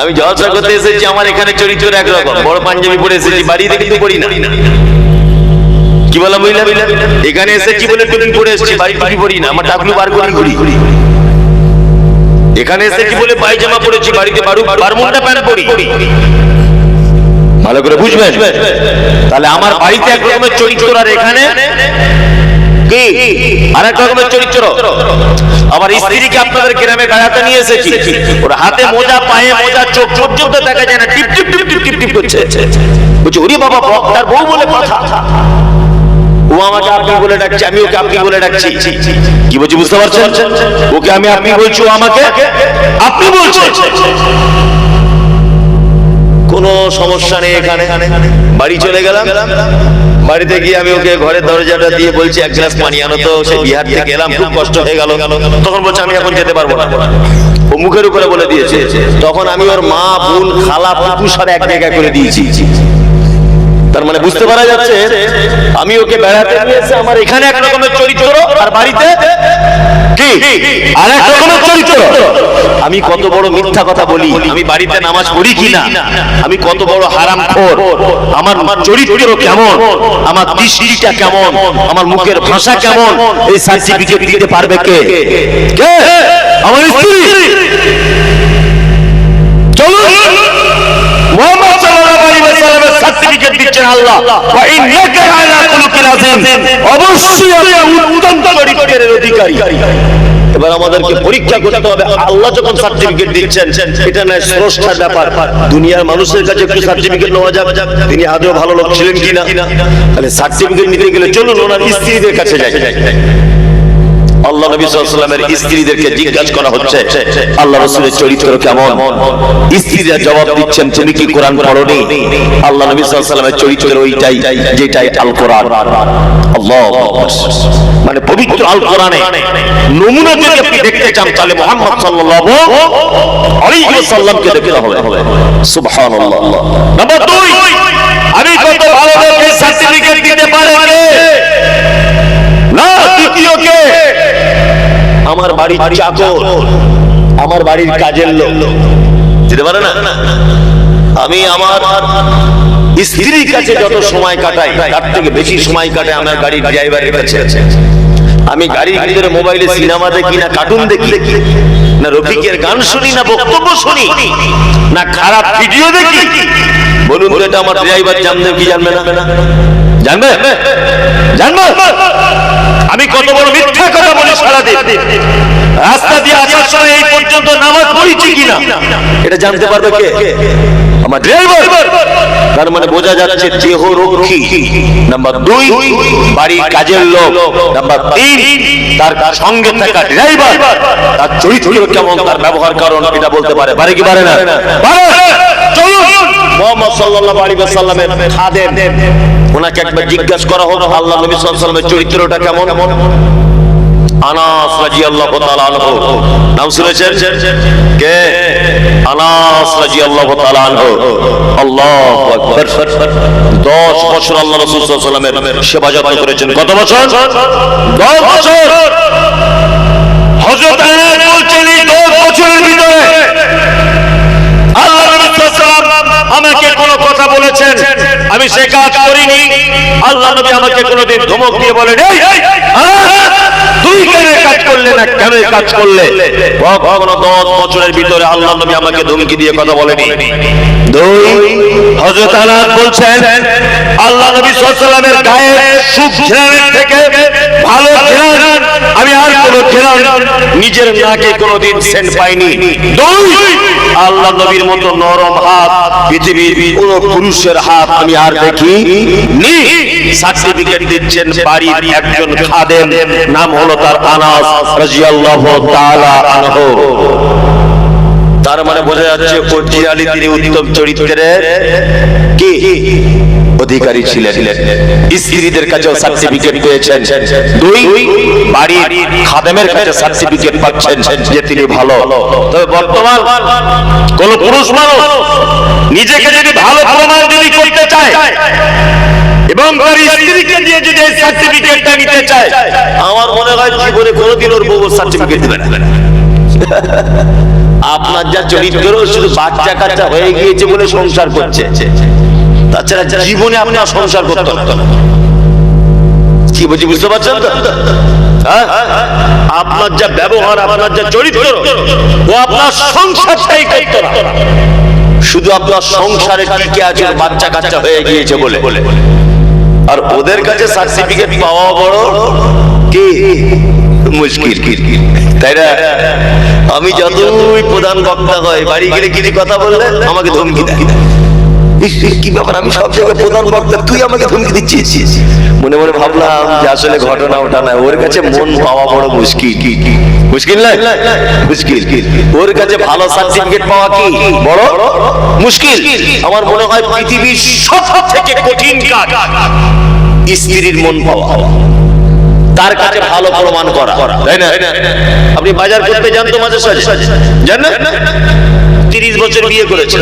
আমি জলসা করতে এসেছি আমার এখানে চরিত্র একরকম। বড় পাঞ্জাবি পরে এসেছি বাড়িতে কিন্তু পড়ি না। কি বলা মহিলা এখানে এসেছি বলে টুপি পরে এসেছি? বাড়ি টুপি পড়ি না। আমার টাকলু বার করে ঘুরি এখানে এসেছি বলে পায়জামা পরেছি? বাড়িতে বারু বারমুন্ডা প্যান্ট পরি। ভালো করে বুঝবেন? তাহলে আমার বাড়িতে এক রকমের চরিত্র আর এখানে কি আর এক রকমের চরিত্র। আমার স্ত্রীকে আপনাদের গ্রামে বেড়াতে নিয়ে এসেছি। ওর হাতে মোজা পায়ে মোজা চোখ পর্যন্ত দেখা যায় না। টিপ টিপ টিপ টিপ টিপ টিপ করছে। বলছি ওরে বাবা তার বউ বলে কথা। ও আমাকে আপনি বলে ডাকছে আমি ওকে আপনি বলে ডাকছি। কি বলছি বুঝতে পারছেন? ওকে আমি আপনি বলছি ও আমাকে আপনি বলছেন। কোনো সমস্যা নেই এখানে। বাড়ি চলে গেলাম। বাড়িতে গিয়ে আমি ওকে ঘরের দরজাটা দিয়ে বলছি, এক গ্লাস পানি আনো তো। সে বিহার থেকে এলাম, খুব কষ্ট হয়ে গেল। তখন বলছে, আমি এখন যেতে পারব না। ও মুখের উপরে বলে দিয়েছে, তখন আমি ওর মা, বোন, খালা পুকু সারা এক জায়গায় করে দিয়েছি। বুঝতে পারা যাচ্ছে আমি ওকে বেড়াতে নিয়ে এসে আমার এখানে এক রকমের চরিত্র আর বাড়িতে কি? আর এক রকমের চরিত্র। আমি কত বড় মিথ্যা কথা বলি? আমি বাড়িতে নামাজ পড়ি কি না আমি কত বড় হারাম খোর? আমার আমার চরিত্র কেমন? আমার দৃষ্টিটা কেমন? আমার মুখের ভাষা কেমন? এই সার্টিফিকেট দিতে পারবে কে? কে? আমার স্ত্রী চলুন মোহাম্মদ সাল্লাল্লাহু আলাইহি ওয়াসাল্লামের সার্টিফিকেট আল্লাহ। ওয়া ইন্নাকা আলা খুলুকিন আযীম। অবশ্যই আপনি উত্তম চরিত্রের অধিকারী। এবার আমাদেরকে পরীক্ষা করতে হবে। আল্লাহ যখন সার্টিফিকেট দিচ্ছেন এটা নয় স্রষ্টার ব্যাপার। দুনিয়ার মানুষের কাছে একটু সার্টিফিকেট নেওয়া যাবে তিনি আদৌ ভালো লোক ছিলেন কিনা? তাহলে সার্টিফিকেট নিতে গেলে চলুন ওনার স্ত্রীদের কাছে যাই। আল্লাহ নবী সাল্লামের স্ত্রীদেরকে জিজ্ঞাসা করা হচ্ছে আল্লাহ রসুলের চরিত্র কেমন? স্ত্রীরা জবাব দিচ্ছেন তুমি কি কোরআন পড়নি? আল্লাহ নবী সাল্লামের চরিত্র ওইটাই যেটাই আল কোরআন আল্লাহ মানে পবিত্র আল কোরআনে নমুনা যদি আপনি দেখতে চান তাহলে মোহাম্মদ সাল্লাল্লাহু আলাইহি ওয়াসাল্লামকে দেখতে হবে। সুবহানাল্লাহ। নাম্বার 2 আমি কত ভালো লোককে সার্টিফিকেট দিতে পারে বাড়ির চাকর। আমার বাড়ির কাজের লোক। যেতে পারে না? আমি আমার স্ত্রীর কাছে যত সময় কাটাই তার থেকে বেশি সময় কাটাই। আমার গাড়ির ড্রাইভারের কাছে। আমি গাড়ির ভিতরে মোবাইলে সিনেমা দেখি না কার্টুন দেখি। না রফিকের গান শুনি না বক্তব্য শুনি। না খারাপ ভিডিও দেখি। বলুন তো এটা আমার ড্রাইভার জানবে কি জানবে না? জানবে? জানবে? আমি কত বড় মিথ্যা কথা বলি সারাদিন। রাস্তা দিয়ে আসার সময় এই পর্যন্ত নামাজ পড়েছি কিনা? এটা জানতে পারবে কে? আমার ড্রাইভার তার মানে বোঝা যাচ্ছে দেহ রক্ষী নাম্বার দুই বাড়ি কাজের লোক। নাম্বার তিন, তার সঙ্গে থাকা ড্রাইভার তার চরিত্র কেমন, তার ব্যবহার কারণ এটা বলতে পারে। পারে কি পারে না? পারে। মোহাম্মদ সাল্লাল্লাহু আলাইহি ওয়াসাল্লামের খাদেম। ওনাকে একবার জিজ্ঞাসা করা হলো আল্লাহ নবী সাল্লাল্লাহু আলাইহি ওয়াসাল্লামের চরিত্রটা কেমন? আনাস রাদিয়াল্লাহু তাআলা আনহু। নাম শুনেছেন? কে? আনাস রাদিয়াল্লাহু তাআলা আনহু। আল্লাহু আকবার। 10 বছর আল্লাহ রাসূল সাল্লাল্লাহু আলাইহি ওয়াসাল্লামের সেবা যত্ন করেছেন। কত বছর? 10 বছর হযরত আনাস বলছেন এই 10 বছরের ভিতরে আল্লাহ নবী সাল্লাল্লাহু আমাকে কোনো কথা বলেছেন আমি সে কাজ করিনি আল্লাহ নবী আমাকে কোনোদিন ধমক দিয়ে বলেন না? নিজের নাকে কোনোদিন সেন্ট পাইনি। আল্লাহ নবীর মতো নরম হাত পৃথিবীর পুরুষের হাত আমি আর দেখি নি সার্টিফিকেট দিচ্ছেন বাড়ির একজন খাদেম নাম হলো তার আনাস রাদিয়াল্লাহু তাআলা আনহু। তার মানে বোঝা যাচ্ছে অরিজিনালি তিনি উত্তম চরিত্রের কি? অধিকারী ছিলেন। স্ত্রীদের কাছেও সার্টিফিকেট পেয়েছেন। দুই বাড়ির খাদেমের কাছে সার্টিফিকেট পাচ্ছেন যে তিনি ভালো। তবে বর্তমান কোন পুরুষ মানুষ নিজেকে যদি ভালো প্রমাণ যদি করতে চায় এবং তার স্ত্রীকে আমার মনে হয় আপনার যা চরিত্র, শুধু বাচ্চা কাচ্চা হয়ে গিয়েছে বলে সংসার করছে। তাছাড়া জীবনে আপনার সংসার করতে কি বলছি, বুঝতে পারছেন হ্যাঁ? আপনার যা ব্যবহার, আপনার যা চরিত্র, ও আপনার সংসারটাই করতো শুধু আপনার সংসারে টিকে আছে বাচ্চা কাচ্চা হয়ে গিয়েছে বলে বলে। আর ওদের কাছে সার্টিফিকেট পাওয়া বড় কি? মুশকিল। তাই না? আমি যতই প্রধান বক্তা হয় বাড়ি গেলে কিছু কথা বললে আমাকে ধমকি দেয়। কি ব্যাপার? আমি সব জায়গায় প্রধান বক্তা তুই আমাকে ধমকি দিচ্ছিস? মনে মনে ভাবলাম যে আসলে ঘটনা ওটা না ওর কাছে মন পাওয়া বড় মুশকিল। মুশকিল না মুশকিল ওর কাছে ভালো সার্টিফিকেট পাওয়া কি বড় মুশকিল? আমার মনে হয় পৃথিবীর সব থেকে কঠিন কাজ স্ত্রীর মন পাওয়া। তার কাছে ভালো প্রমাণ করা। তাই না? আপনি বাজার করতে যান তো মাঝে সাঝে। জান না? তিরিশ বছর বিয়ে করেছে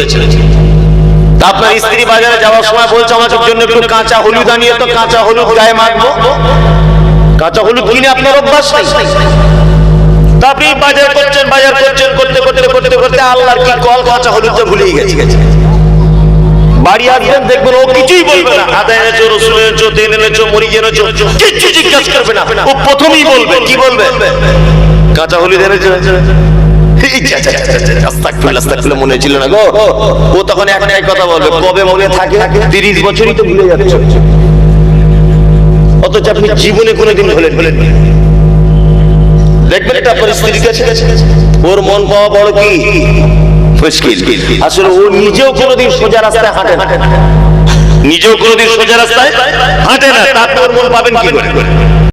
আপনার স্ত্রী বাজারে যাওয়ার সময় বলছে আমার জন্য একটু কাঁচা হলুদ আনিয়ে তো কাঁচা হলুদ গায়ে মাখবো। কাঁচা হলুদ কিনে আপনার অভ্যাস আপনি বাজার করছেন, বাজার করতে করতে করতে করতে কল কাঁচা গেছে। বাড়ি আসবেন, দেখবেন ও কিছুই বলবে না। জিজ্ঞাসা ও প্রথমেই বলবে? কাঁচা হলুদ এনেছো। মনে ছিল না গো? ও তখন একটাই কথা বলবে। কবে মনে থাকে? তিরিশ বছরই তো ভুলে যাচ্ছে। অথচ আপনি জীবনে কোনোদিন ভুলেন ভুলেন দেখবেন এটা স্ত্রীর কাছে ওর মন পাওয়া বড় কি? মুশকিল। আসলে ও নিজেও কোনোদিন সোজা রাস্তায় হাঁটে না। নিজেও কোনোদিন সোজা রাস্তায় হাঁটে না। তারপর মন পাবেন কি করে?